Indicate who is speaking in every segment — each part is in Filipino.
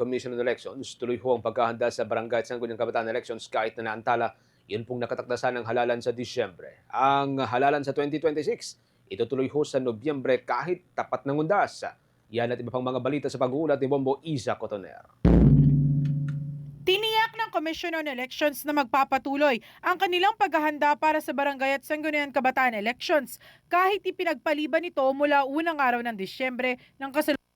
Speaker 1: Commission on Elections, tuloy ho ang paghahanda sa Barangay at Sangguniang Kabataan Elections kahit na naantala, yun pong nakatakdasan ng halalan sa Disyembre. Ang halalan sa 2026, itutuloy ho sa Nobyembre kahit tapat ng undas. Yan at iba pang mga balita sa pag-uulat ni Bombo Isa Cotoner.
Speaker 2: Tiniyak ng Commission on Elections na magpapatuloy ang kanilang paghahanda para sa Barangay at Sangguniang Kabataan Elections kahit ipinagpaliban ito mula unang araw ng Disyembre ng kasalukuyang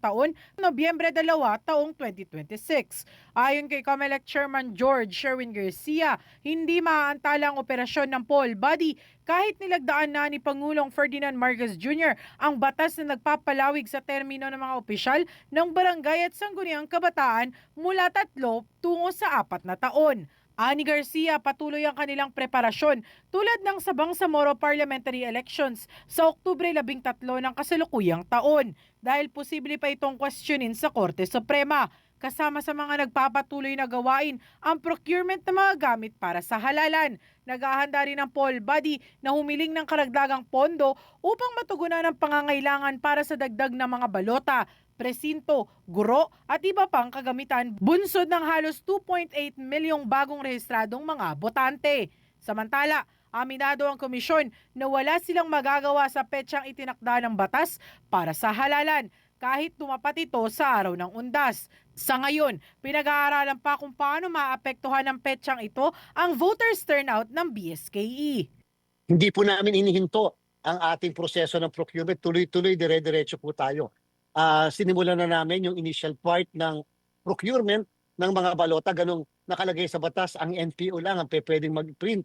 Speaker 2: taon, Nobyembre 2, taong 2026. Ayon kay COMELEC Chairman George Sherwin Garcia, hindi maaantala ang operasyon ng poll body kahit nilagdaan na ni Pangulong Ferdinand Marcos Jr. ang batas na nagpapalawig sa termino ng mga opisyal ng barangay at sangguniang kabataan mula tatlo tungo sa apat na taon. Ani Garcia, patuloy ang kanilang preparasyon tulad ng sabang sa Moro Parliamentary Elections sa Oktubre 13 ng kasalukuyang taon dahil posible pa itong questionin sa Korte Suprema kasama sa mga nagpapatuloy na gawain ang procurement ng mga gamit para sa halalan. Naghahanda rin ang poll body na humiling ng karagdagang pondo upang matugunan ang pangangailangan para sa dagdag na mga balota, presinto, guro at iba pang kagamitan bunsod ng halos 2.8 milyong bagong rehistradong mga botante. Samantala, Aminado ang komisyon na wala silang magagawa sa petsang itinakda ng batas para sa halalan kahit tumapat ito sa araw ng undas. Sa ngayon, pinag-aaralan pa kung paano maapektuhan ng petsang ito ang voters turnout ng BSKE.
Speaker 3: Hindi po namin inihinto ang ating proseso ng procurement. Tuloy-tuloy, dire-diretso po tayo. Ah, sinimulan na namin yung initial part ng procurement ng mga balota. Ganong nakalagay sa batas, ang NPO lang ang pwedeng mag-print.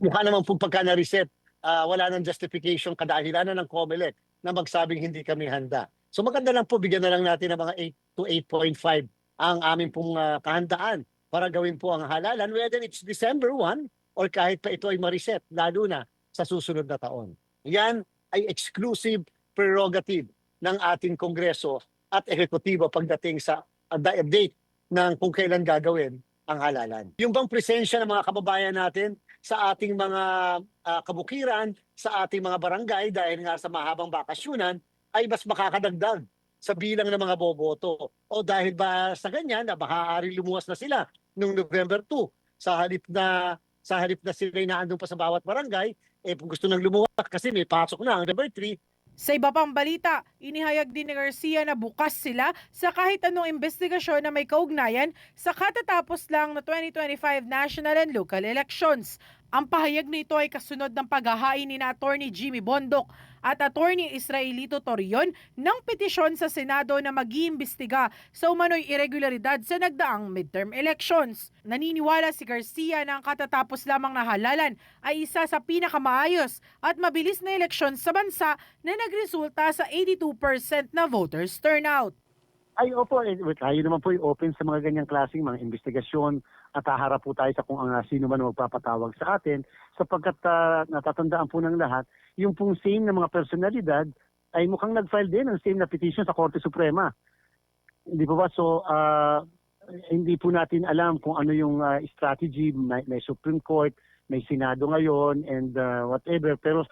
Speaker 3: Mukha naman po pagka na-reset, ah, wala nang justification kadahilanan ng COMELEC na magsabing hindi kami handa. So maganda lang po, bigyan na lang natin ng mga 8 to 8.5 ang aming pong ah, kahandaan para gawin po ang halalan, whether it's December 1 or kahit pa ito ay ma-reset, lalo na sa susunod na taon. Yan ay exclusive prerogative ng ating Kongreso at Ehekutibo pagdating sa uh, da- date ng kung kailan gagawin ang halalan. Yung bang presensya ng mga kababayan natin sa ating mga ah, kabukiran, sa ating mga barangay dahil nga sa mahabang bakasyunan ay mas makakadagdag sa bilang ng mga boboto. O dahil ba sa ganyan na maaari lumuwas na sila noong November 2 sa halip na sa halip na sila ay naandun pa sa bawat barangay, eh kung gusto nang lumuwas kasi may pasok na ang November 3,
Speaker 2: Sa iba pang balita, inihayag din ni Garcia na bukas sila sa kahit anong investigasyon na may kaugnayan sa katatapos lang na 2025 national and local elections. Ang pahayag nito ay kasunod ng paghahain ni Attorney Jimmy Bondok at Attorney Israelito Torion ng petisyon sa Senado na mag-iimbestiga sa umano'y irregularidad sa nagdaang midterm elections. Naniniwala si Garcia na ang katatapos lamang na halalan ay isa sa pinakamaayos at mabilis na eleksyon sa bansa na nagresulta sa 82% na voters turnout.
Speaker 3: Ay, opo, eh, tayo naman po ay open sa mga ganyang klaseng mga investigasyon at haharap po tayo sa kung ang ah, sino man magpapatawag sa atin sapagkat ah, natatandaan po ng lahat, yung pong same na mga personalidad ay mukhang nag-file din ng same na petition sa Korte Suprema. Hindi po ba? So, ah, hindi po natin alam kung ano yung ah, strategy, may, may Supreme Court, may Senado ngayon, and ah, whatever. Pero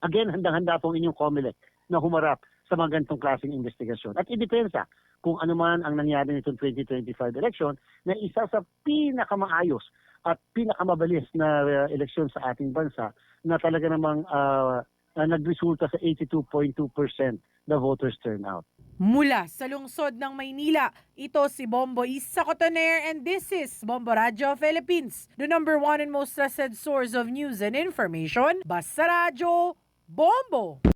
Speaker 3: again, handang-handa po ang inyong COMELEC na humarap sa mga ganitong klaseng investigasyon. At idepensa kung ano man ang nangyari nitong 2025 election na isa sa pinakamaayos at pinakamabilis na uh, eleksyon sa ating bansa na talaga namang uh, na nagresulta sa 82.2% na voters turnout.
Speaker 2: Mula sa lungsod ng Maynila, ito si Bombo Isa Cotoner and this is Bombo Radio Philippines, the number one and most trusted source of news and information. Basta Radio, Bombo!